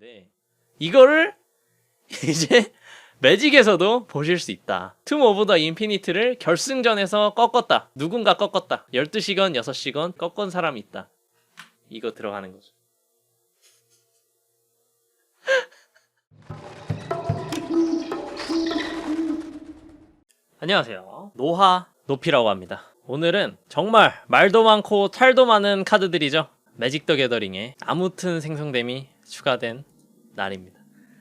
있는데 이거를 이제 매직에서도 보실 수 있다. 툼 오브 더 인피니트를 결승전에서 꺾었다. 누군가 꺾었다. 12시간, 6시간 꺾은 사람이 있다. 이거 들어가는 거죠. 안녕하세요. 노하 노피라고 합니다. 오늘은 정말 말도 많고 탈도 많은 카드들이죠. 매직 더 게더링에 아무튼 생성됨이 추가된 날입니다.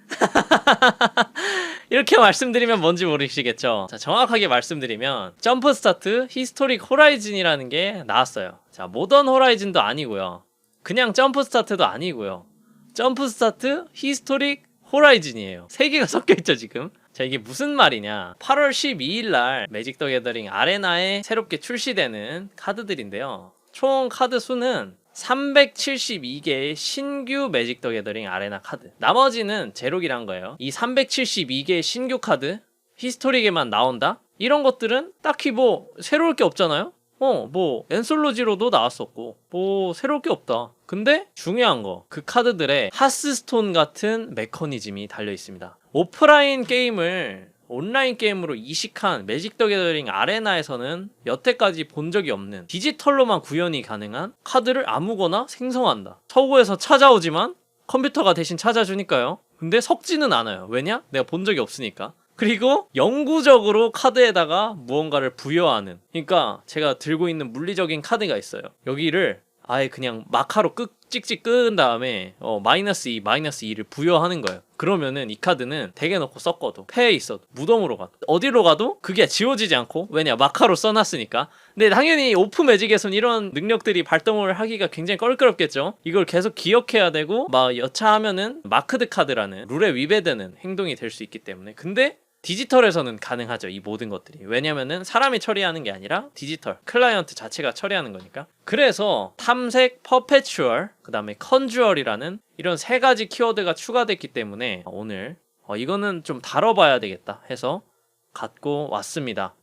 이렇게 말씀드리면 뭔지 모르시겠죠? 자, 정확하게 말씀드리면 점프 스타트 히스토릭 호라이즌이라는 게 나왔어요. 자, 모던 호라이즌도 아니고요. 그냥 점프 스타트도 아니고요. 점프 스타트 히스토릭 호라이즌이에요. 세 개가 섞여 있죠, 지금. 자, 이게 무슨 말이냐? 8월 12일 날 매직 더 게더링 아레나에 새롭게 출시되는 카드들인데요. 총 카드 수는 372개의 신규 매직 더 게더링 아레나 카드. 나머지는 제록이란 거예요. 이 372개의 신규 카드, 히스토릭에만 나온다? 이런 것들은 딱히 뭐 새로울 게 없잖아요? 어, 뭐 엔솔로지로도 나왔었고 뭐 새로울 게 없다. 근데 중요한 거, 그 카드들의 하스스톤 같은 메커니즘이 달려 있습니다. 오프라인 게임을 온라인 게임으로 이식한 매직 더 게더링 아레나에서는 여태까지 본 적이 없는 디지털로만 구현이 가능한 카드를 아무거나 생성한다. 서구에서 찾아오지만 컴퓨터가 대신 찾아주니까요. 근데 섞지는 않아요. 왜냐? 내가 본 적이 없으니까. 그리고 영구적으로 카드에다가 무언가를 부여하는. 그러니까 제가 들고 있는 물리적인 카드가 있어요. 여기를 아예 그냥 마카로 끄, 찍찍 끄은 다음에 어, 마이너스 2, 마이너스 2를 부여하는 거예요. 그러면은 이 카드는 덱에 넣고 섞어도 폐에 있어도 무덤으로 가도 어디로 가도 그게 지워지지 않고 왜냐 마카로 써놨으니까. 근데 당연히 오프 매직에선 이런 능력들이 발동을 하기가 굉장히 껄끄럽겠죠? 이걸 계속 기억해야 되고 막 여차하면은 마크드 카드라는 룰에 위배되는 행동이 될 수 있기 때문에. 근데 디지털에서는 가능하죠. 이 모든 것들이. 왜냐면은 사람이 처리하는 게 아니라 디지털, 클라이언트 자체가 처리하는 거니까. 그래서 탐색, 퍼페추얼, 그 다음에 컨주얼이라는 이런 세 가지 키워드가 추가됐기 때문에 오늘 어, 이거는 좀 다뤄봐야 되겠다 해서 갖고 왔습니다.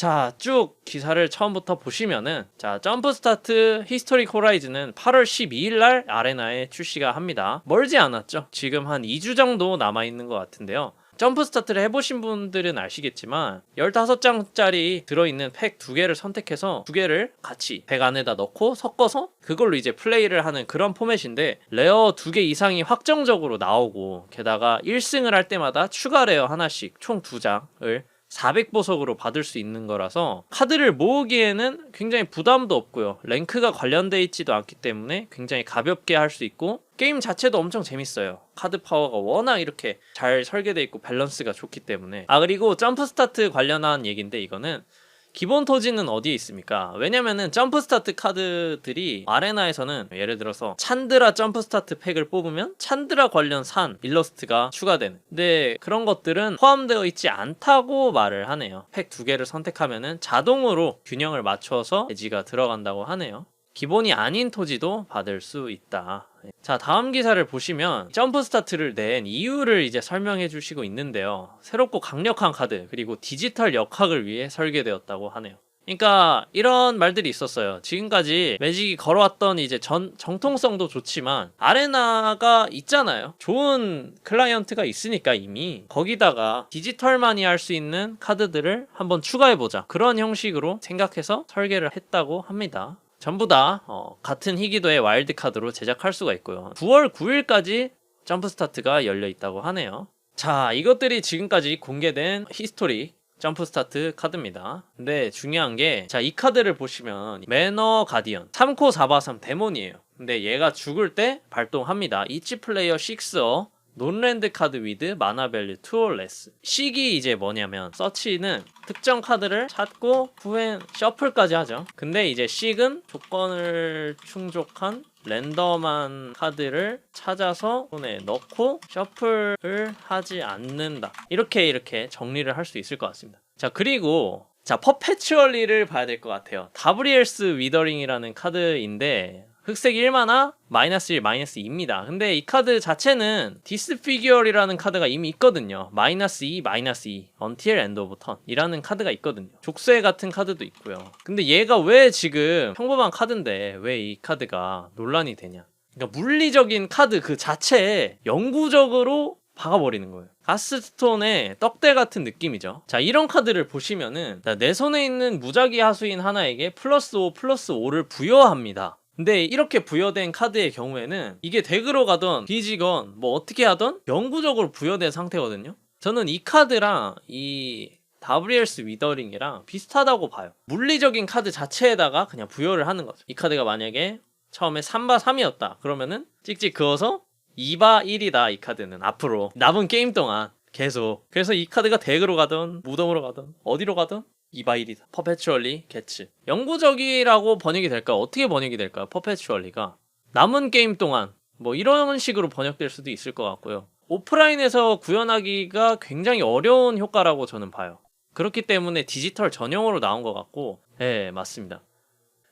자, 쭉 기사를 처음부터 보시면은 자, 점프 스타트 히스토릭 호라이즌은 8월 12일 날 아레나에 출시가 합니다. 멀지 않았죠. 지금 한 2주 정도 남아 있는 것 같은데요. 점프 스타트를 해보신 분들은 아시겠지만 15장짜리 들어있는 팩 두 개를 선택해서 두 개를 같이 팩 안에다 넣고 섞어서 그걸로 이제 플레이를 하는 그런 포맷인데 레어 두 개 이상이 확정적으로 나오고 게다가 1승을 할 때마다 추가 레어 하나씩 총 두 장을 400보석으로 받을 수 있는 거라서 카드를 모으기에는 굉장히 부담도 없고요. 랭크가 관련돼 있지도 않기 때문에 굉장히 가볍게 할 수 있고 게임 자체도 엄청 재밌어요. 카드 파워가 워낙 이렇게 잘 설계돼 있고 밸런스가 좋기 때문에 아 그리고 점프 스타트 관련한 얘기인데 이거는 기본 토지는 어디에 있습니까? 왜냐면은 점프 스타트 카드들이 아레나에서는 예를 들어서 찬드라 점프 스타트 팩을 뽑으면 찬드라 관련 산 일러스트가 추가되는. 근데 그런 것들은 포함되어 있지 않다고 말을 하네요. 팩 두 개를 선택하면은 자동으로 균형을 맞춰서 배지가 들어간다고 하네요. 기본이 아닌 토지도 받을 수 있다. 자, 다음 기사를 보시면 점프 스타트를 낸 이유를 이제 설명해 주시고 있는데요. 새롭고 강력한 카드, 그리고 디지털 역학을 위해 설계되었다고 하네요. 그러니까 이런 말들이 있었어요. 지금까지 매직이 걸어왔던 이제 전 정통성도 좋지만 아레나가 있잖아요. 좋은 클라이언트가 있으니까 이미 거기다가 디지털만이 할 수 있는 카드들을 한번 추가해 보자. 그런 형식으로 생각해서 설계를 했다고 합니다. 전부 다 어, 같은 희귀도의 와일드 카드로 제작할 수가 있고요. 9월 9일까지 점프 스타트가 열려 있다고 하네요. 자, 이것들이 지금까지 공개된 히스토리 점프 스타트 카드입니다. 근데 중요한 게, 자, 이 카드를 보시면, 매너 가디언, 3코 4바 3 데몬이에요. 근데 얘가 죽을 때 발동합니다. 이치 플레이어 6어, 논랜드 카드 위드 마나 밸류 투어레스. 식이 이제 뭐냐면 서치는 특정 카드를 찾고 후엔 셔플까지 하죠. 근데 이제 식은 조건을 충족한 랜덤한 카드를 찾아서 손에 넣고 셔플을 하지 않는다. 이렇게 이렇게 정리를 할 수 있을 것 같습니다. 자 그리고 자 퍼페추얼리를 봐야 될 것 같아요. 다브리엘스 위더링이라는 카드인데 흑색 1만화 마이너스 1 마이너스 2입니다 근데 이 카드 자체는 디스피규어이라는 카드가 이미 있거든요 마이너스 2 마이너스 2 언틸 엔드 오브 턴 이라는 카드가 있거든요 족쇄 같은 카드도 있고요 근데 얘가 왜 지금 평범한 카드인데 왜 이 카드가 논란이 되냐 그러니까 물리적인 카드 그 자체에 영구적으로 박아버리는 거예요. 가스스톤의 떡대 같은 느낌이죠. 자, 이런 카드를 보시면은 자, 내 손에 있는 무작위 하수인 하나에게 플러스 5 플러스 5를 부여합니다. 근데 이렇게 부여된 카드의 경우에는 이게 덱으로 가던 뒤지건 뭐 어떻게 하던 영구적으로 부여된 상태거든요. 저는 이 카드랑 이 WLS 위더링이랑 비슷하다고 봐요. 물리적인 카드 자체에다가 그냥 부여를 하는 거죠. 이 카드가 만약에 처음에 3바 3이었다. 그러면은 찍찍 그어서 2바 1이다. 이 카드는 앞으로 남은 게임 동안 계속. 그래서 이 카드가 덱으로 가든 무덤으로 가든 어디로 가든 2바 1이다. 퍼페추얼리 개츠. 영구적이라고 번역이 될까? 어떻게 번역이 될까요? 퍼페추얼리가 남은 게임 동안 뭐 이런 식으로 번역될 수도 있을 것 같고요. 오프라인에서 구현하기가 굉장히 어려운 효과라고 저는 봐요. 그렇기 때문에 디지털 전용으로 나온 것 같고, 네, 맞습니다.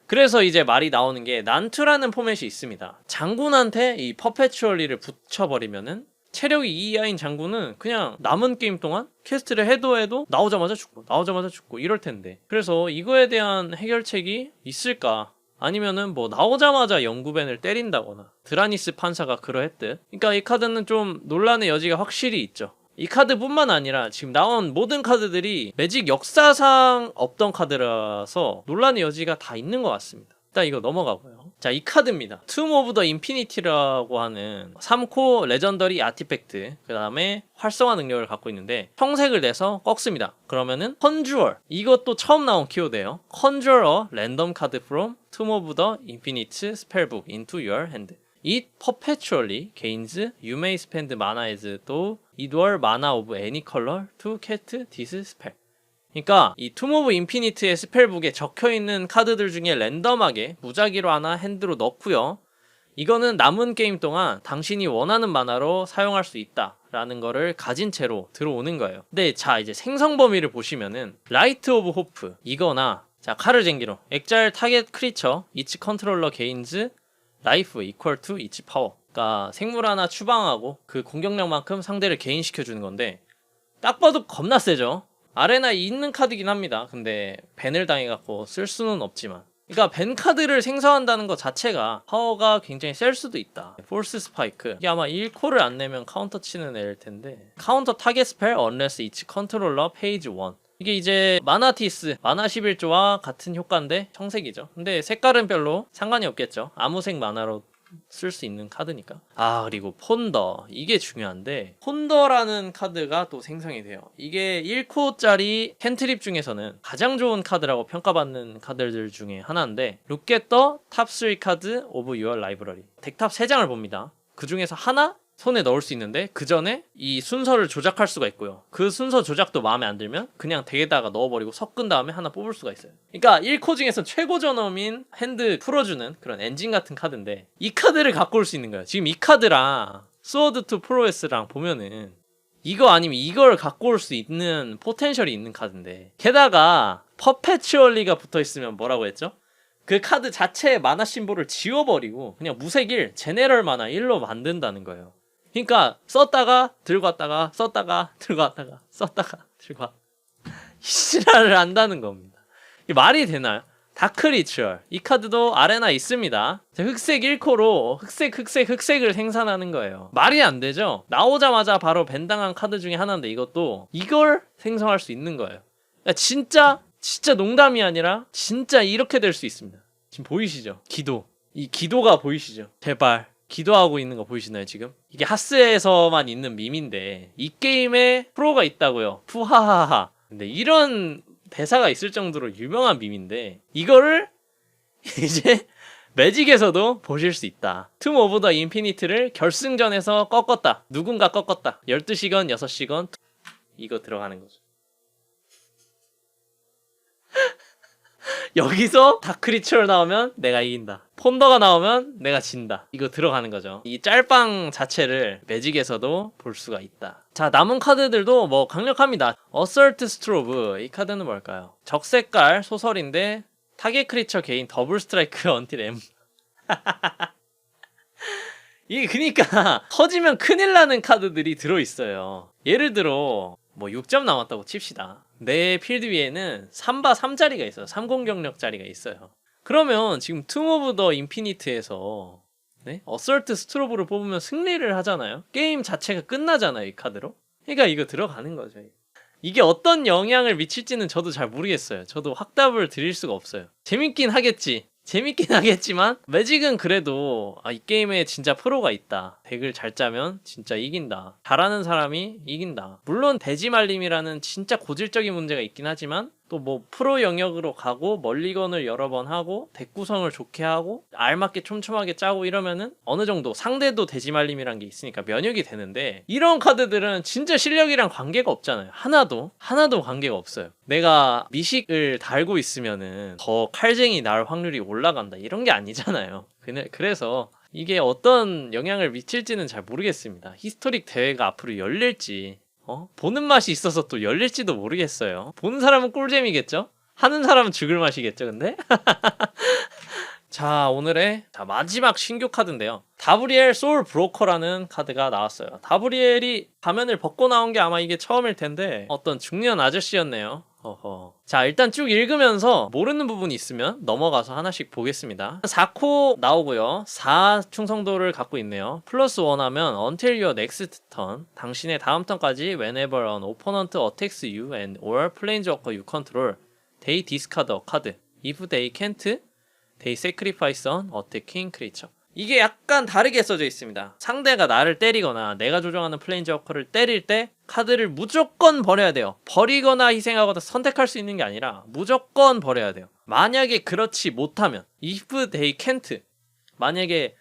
그래서 이제 말이 나오는 게 난투라는 포맷이 있습니다. 장군한테 이 퍼페추얼리를 붙여버리면은 체력이 2 이하인 장군은 그냥 남은 게임 동안 퀘스트를 해도 해도 나오자마자 죽고 나오자마자 죽고 이럴 텐데 그래서 이거에 대한 해결책이 있을까 아니면은 뭐 나오자마자 영구벤을 때린다거나 드라니스 판사가 그러했듯 그러니까 이 카드는 좀 논란의 여지가 확실히 있죠 이 카드뿐만 아니라 지금 나온 모든 카드들이 매직 역사상 없던 카드라서 논란의 여지가 다 있는 것 같습니다. 일단 이거 넘어가고요. 자, 이 카드입니다. 툼 오브 더 인피니티라고 하는 3코 레전더리 아티팩트, 그 다음에 활성화 능력을 갖고 있는데 평색을 내서 꺾습니다. 그러면은 컨주얼, 이것도 처음 나온 키워드예요. 컨주얼 랜덤 카드 from 툼 오브 더 인피니트 스펠북 into your hand. It perpetually gains you may spend mana as it were mana of any color to cast this spell. 그러니까 이툼 오브 인피니트의 스펠북에 적혀 있는 카드들 중에 랜덤하게 무작위로 하나 핸드로 넣고요. 이거는 남은 게임 동안 당신이 원하는 만화로 사용할 수 있다 라는 거를 가진 채로 들어오는 거예요. 근데 자 이제 생성 범위를 보시면은 라이트 오브 호프 이거나 자 칼을 쟁기로 액자일 타겟 크리처 이치 컨트롤러 게인즈 라이프 이퀄 투 이치 파워 그러니까 생물 하나 추방하고 그 공격력만큼 상대를 개인시켜 주는 건데 딱 봐도 겁나 세죠 아레나에 있는 카드긴 합니다. 근데 밴을 당해갖고 쓸 수는 없지만. 그러니까 밴 카드를 생성한다는 것 자체가 파워가 굉장히 셀 수도 있다. 폴스 스파이크 이게 아마 1코를 안 내면 카운터 치는 애일 텐데. 카운터 타겟 스펠 언레스 이치 컨트롤러 페이지 1 이게 이제 마나티스, 마나 11조와 같은 효과인데 청색이죠. 근데 색깔은 별로 상관이 없겠죠. 아무 색 만화로 쓸 수 있는 카드니까. 아, 그리고 폰더. 이게 중요한데, 폰더라는 카드가 또 생성이 돼요. 이게 1코짜리 캔트립 중에서는 가장 좋은 카드라고 평가받는 카드들 중에 하나인데, 룩겟더 탑3 카드 오브 유어 라이브러리. 덱탑 3장을 봅니다. 그 중에서 하나 손에 넣을 수 있는데 그 전에 이 순서를 조작할 수가 있고요. 그 순서 조작도 마음에 안 들면 그냥 덱에다가 넣어버리고 섞은 다음에 하나 뽑을 수가 있어요. 그러니까 1코 중에서 최고 전업인 핸드 풀어주는 그런 엔진 같은 카드인데 이 카드를 갖고 올 수 있는 거예요. 지금 이 카드랑 스워드 투 프로에스랑 보면은 이거 아니면 이걸 갖고 올 수 있는 포텐셜이 있는 카드인데 게다가 퍼페추얼리가 붙어 있으면 뭐라고 했죠? 그 카드 자체의 만화 심볼을 지워버리고 그냥 무색일 제네럴 만화 1로 만든다는 거예요. 그러니까 썼다가 들고 왔다가 썼다가 들고 왔다가 썼다가 들고 왔. 이시라를 한다는 겁니다. 이게 말이 되나요? 다크리추얼 이 카드도 아레나 있습니다. 자, 흑색 1코로 흑색 흑색 흑색을 생산하는 거예요. 말이 안 되죠? 나오자마자 바로 밴당한 카드 중에 하나인데 이것도 이걸 생성할 수 있는 거예요. 그러니까 진짜 진짜 농담이 아니라 진짜 이렇게 될 수 있습니다. 지금 보이시죠? 기도 이 기도가 보이시죠? 제발 기도하고 있는 거 보이시나요 지금? 이게 하스에서만 있는 밈인데 이 게임에 프로가 있다고요. 푸하하하. 근데 이런 대사가 있을 정도로 유명한 밈인데 이거를 이제 매직에서도 보실 수 있다. 툼 오브 더 인피니트를 결승전에서 꺾었다. 누군가 꺾었다. 12시간, 6시간 이거 들어가는 거죠. 여기서 다크리처를 나오면 내가 이긴다. 폰더가 나오면 내가 진다. 이거 들어가는 거죠. 이 짤방 자체를 매직에서도 볼 수가 있다. 자, 남은 카드들도 뭐 강력합니다. 어설트 스트로브. 이 카드는 뭘까요? 적색깔 소설인데 타겟 크리처 개인 더블 스트라이크 M. 이게 그니까 터지면 큰일 나는 카드들이 들어있어요. 예를 들어 뭐 6점 남았다고 칩시다. 내 필드 위에는 3바 3자리가 있어요. 30 경력짜리가 있어요. 그러면 지금 툼 오브 더 인피니트에서 네? 어설트 스트로브를 뽑으면 승리를 하잖아요. 게임 자체가 끝나잖아요, 이 카드로. 그러니까 이거 들어가는 거죠. 이게 어떤 영향을 미칠지는 저도 잘 모르겠어요. 저도 확답을 드릴 수가 없어요. 재밌긴 하겠지. 재밌긴 하겠지만 매직은 그래도 아, 이 게임에 진짜 프로가 있다. 덱을 잘 짜면 진짜 이긴다. 잘하는 사람이 이긴다. 물론 대지말림이라는 진짜 고질적인 문제가 있긴 하지만 또 뭐 프로 영역으로 가고 멀리건을 여러 번 하고 덱 구성을 좋게 하고 알맞게 촘촘하게 짜고 이러면은 어느 정도 상대도 대지말림이란 게 있으니까 면역이 되는데 이런 카드들은 진짜 실력이랑 관계가 없잖아요. 하나도 하나도 관계가 없어요. 내가 미식을 달고 있으면은 더 칼쟁이 날 확률이 올라간다 이런 게 아니잖아요. 그래- 그래서 이게 어떤 영향을 미칠지는 잘 모르겠습니다. 히스토릭 대회가 앞으로 열릴지 어? 보는 맛이 있어서 또 열릴지도 모르겠어요. 보는 사람은 꿀잼이겠죠? 하는 사람은 죽을 맛이겠죠, 근데? 자, 오늘의 자, 마지막 신규 카드인데요. 다브리엘 소울 브로커라는 카드가 나왔어요. 다브리엘이 가면을 벗고 나온 게 아마 이게 처음일 텐데 어떤 중년 아저씨였네요. 어허. 자, 일단 쭉 읽으면서 모르는 부분이 있으면 넘어가서 하나씩 보겠습니다. 4코 나오고요. 4 충성도를 갖고 있네요. 플러스 1 하면 until your next turn, 당신의 다음 턴까지 whenever an opponent attacks you and or planeswalker you control, they discard a card. If they can't, they sacrifice an attacking creature. 이게 약간 다르게 써져 있습니다. 상대가 나를 때리거나 내가 조종하는 플레인저커를 때릴 때 카드를 무조건 버려야 돼요. 버리거나 희생하거나 선택할 수 있는 게 아니라 무조건 버려야 돼요. 만약에 그렇지 못하면 if they can't 만약에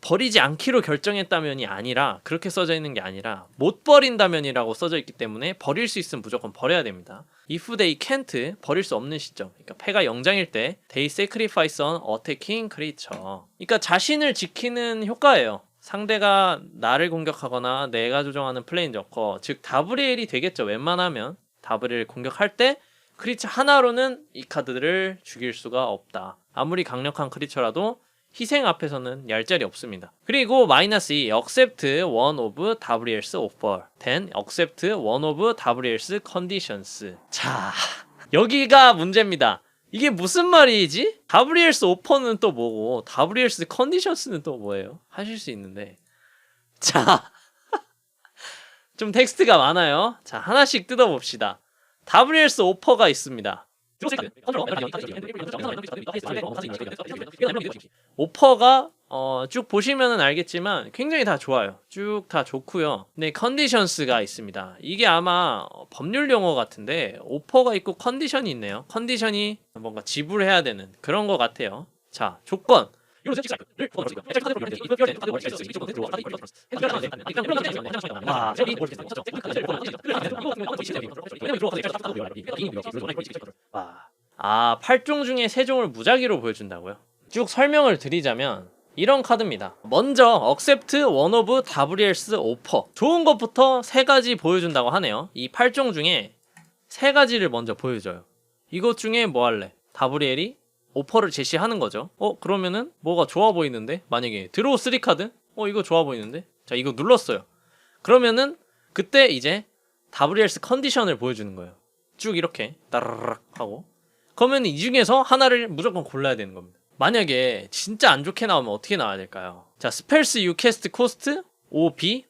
버리지 않기로 결정했다면이 아니라 그렇게 써져 있는 게 아니라 못 버린다면이라고 써져 있기 때문에 버릴 수 있으면 무조건 버려야 됩니다. if they can't 버릴 수 없는 시점. 그러니까 패가 0장일 때 they sacrifice an attacking creature. 그러니까 자신을 지키는 효과예요. 상대가 나를 공격하거나 내가 조종하는 플레인 저커 즉 다브리엘이 되겠죠. 웬만하면 다브리엘 공격할 때 크리처 하나로는 이 카드들을 죽일 수가 없다. 아무리 강력한 크리처라도 희생 앞에서는 얄짤이 없습니다. 그리고 마이너스 2 accept one of Gabriel's offer then accept one of Gabriel's conditions 자 여기가 문제입니다. 이게 무슨 말이지? 다브리엘스 오퍼는 또 뭐고 다브리엘스 컨디션스는 또 뭐예요? 하실 수 있는데 자 좀 텍스트가 많아요. 자 하나씩 뜯어봅시다. 다브리엘스 오퍼가 있습니다. 오퍼가 어, 쭉 보시면은 알겠지만 굉장히 다 좋아요. 쭉 다 좋고요. 네, 컨디션스가 있습니다. 이게 아마 어, 법률 용어 같은데 오퍼가 있고 컨디션이 있네요. 컨디션이 뭔가 지불해야 되는 그런 것 같아요. 자, 조건. 아, 8종 중에 3종을 무작위로 보여준다고요? 쭉 설명을 드리자면 이런 카드입니다. 먼저 one of Gabriel's offer. 좋은 것부터 세 가지 보여준다고 하네요. 이 8종 중에 세 가지를 먼저 보여줘요. 이것 중에 뭐 할래? 다브리엘이 오퍼를 제시하는 거죠. 어, 그러면은 뭐가 좋아 보이는데? 만약에 드로우 3 카드? 어, 이거 좋아 보이는데? 자, 이거 눌렀어요. 그러면은 그때 이제 다브리엘스 컨디션을 보여주는 거예요. 쭉 이렇게 따르르륵 하고 그러면 이 중에서 하나를 무조건 골라야 되는 겁니다. 만약에 진짜 안 좋게 나오면 어떻게 나와야 될까요? 자, 스펠스 you cast cost OB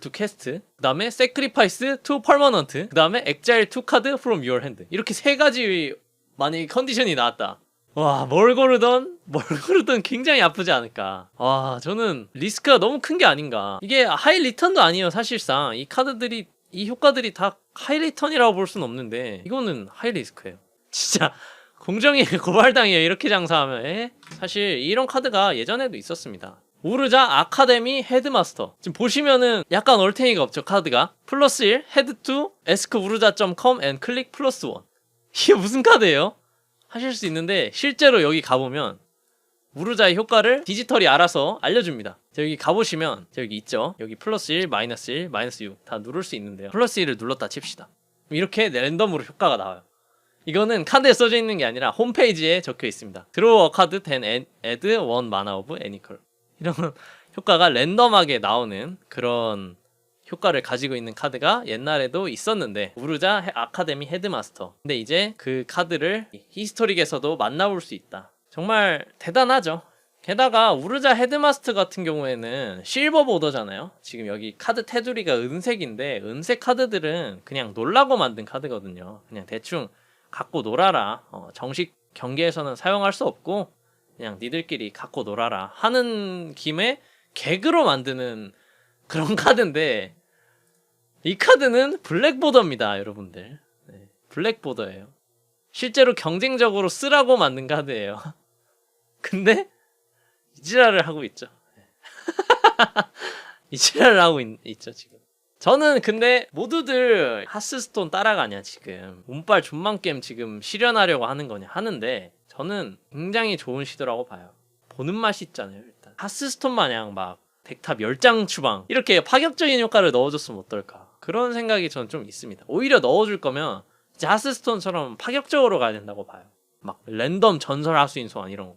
to cast 그 다음에 sacrifice to permanent 그 다음에 exile two card from your hand 이렇게 세 가지 만약에 컨디션이 나왔다 와, 뭘 고르던, 뭘 고르던 굉장히 아프지 않을까. 와, 저는 리스크가 너무 큰 게 아닌가. 이게 하이 리턴도 아니에요, 사실상. 이 카드들이, 이 효과들이 다 하이 리턴이라고 볼 수는 없는데, 이거는 하이 리스크예요. 진짜, 공정에 고발당해요, 이렇게 장사하면. 에? 사실, 이런 카드가 예전에도 있었습니다. 우르자 아카데미 헤드마스터. 지금 보시면은 약간 얼탱이가 없죠, 카드가. 플러스 1, 헤드 2, 에스크 우르자.com 앤 클릭 플러스 1. 이게 무슨 카드예요? 하실 수 있는데 실제로 여기 가보면 우르자의 효과를 디지털이 알아서 알려줍니다. 자, 여기 가보시면 자, 여기 있죠. 여기 플러스 1, 마이너스 1, 마이너스 6 다 누를 수 있는데요. 플러스 1을 눌렀다 칩시다. 이렇게 랜덤으로 효과가 나와요. 이거는 카드에 써져 있는 게 아니라 홈페이지에 적혀 있습니다. 드로어 카드 된 add one mana of any color. 이런 효과가 랜덤하게 나오는 그런 효과를 가지고 있는 카드가 옛날에도 있었는데 우르자 헤- 아카데미 헤드마스터 근데 이제 그 카드를 히스토릭에서도 만나볼 수 있다 정말 대단하죠 게다가 우르자 헤드마스터 같은 경우에는 실버 보더잖아요. 지금 여기 카드 테두리가 은색인데 은색 카드들은 그냥 놀라고 만든 카드거든요. 그냥 대충 갖고 놀아라. 어, 정식 경기에서는 사용할 수 없고 그냥 니들끼리 갖고 놀아라 하는 김에 개그로 만드는 그런 카드인데 이 카드는 블랙 보더입니다, 여러분들. 네, 블랙 보더예요. 실제로 경쟁적으로 쓰라고 만든 카드예요. 근데 이지랄을 하고 있죠. 이지랄을 하고 있, 죠 지금. 저는 근데 모두들 하스스톤 따라가냐 지금 운빨 게임 지금 실현하려고 하는 거냐 하는데 저는 굉장히 좋은 시도라고 봐요. 보는 맛이 있잖아요 일단 하스스톤 마냥 막 덱탑 10장 추방 이렇게 파격적인 효과를 넣어줬으면 어떨까 그런 생각이 저는 좀 있습니다. 오히려 넣어줄 거면 진짜 하스스톤처럼 파격적으로 가야 된다고 봐요. 막 랜덤 전설 하수인 소환 이런 거.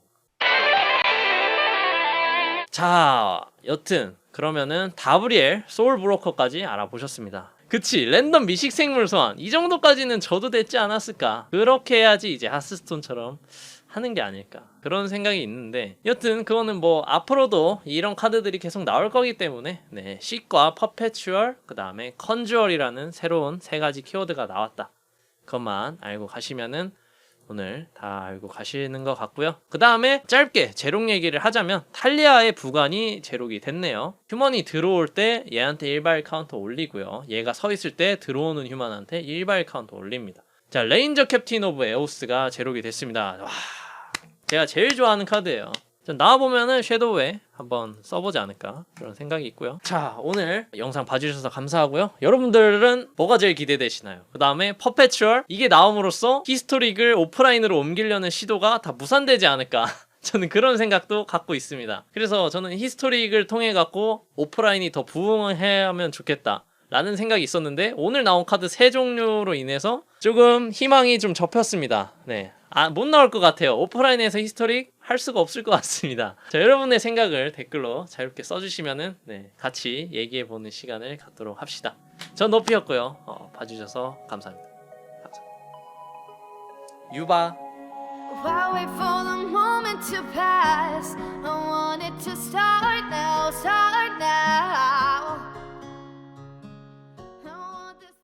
자, 여튼 그러면은 다브리엘 소울 브로커까지 알아보셨습니다. 그치 랜덤 미식 생물 소환 이 정도까지는 저도 됐지 않았을까 그렇게 해야지 이제 하스스톤처럼 하는 게 아닐까 그런 생각이 있는데 여튼 그거는 뭐 앞으로도 이런 카드들이 계속 나올 거기 때문에 네 C과 퍼페추얼 그 다음에 컨주얼이라는 새로운 세 가지 키워드가 나왔다 그것만 알고 가시면은 오늘 다 알고 가시는 것 같고요. 그 다음에 짧게 제록 얘기를 하자면 탈리아의 부관이 제록이 됐네요. 휴먼이 들어올 때 얘한테 1발 카운터 올리고요. 얘가 서 있을 때 들어오는 휴먼한테 1발 카운터 올립니다. 자 레인저 캡틴 오브 에오스가 제록이 됐습니다. 와 제가 제일 좋아하는 카드예요. 자, 나와보면은 섀도우에 한번 써보지 않을까 그런 생각이 있고요. 자 오늘 영상 봐주셔서 감사하고요. 여러분들은 뭐가 제일 기대되시나요? 그 다음에 퍼페추얼 이게 나옴으로써 히스토릭을 오프라인으로 옮기려는 시도가 다 무산되지 않을까 저는 그런 생각도 갖고 있습니다. 그래서 저는 히스토릭을 통해 갖고 오프라인이 더 부흥하면 좋겠다. 라는 생각이 있었는데 오늘 나온 카드 세 종류로 인해서 조금 희망이 좀 접혔습니다. 네. 아, 못 나올 것 같아요. 오프라인에서 히스토릭 할 수가 없을 것 같습니다. 자, 여러분의 생각을 댓글로 자유롭게 써주시면은 네, 같이 얘기해보는 시간을 갖도록 합시다. 전 노피였고요. 어, 봐주셔서 감사합니다. 감사 유바. Why wait for the moment to pass, I wanted to start now, start now.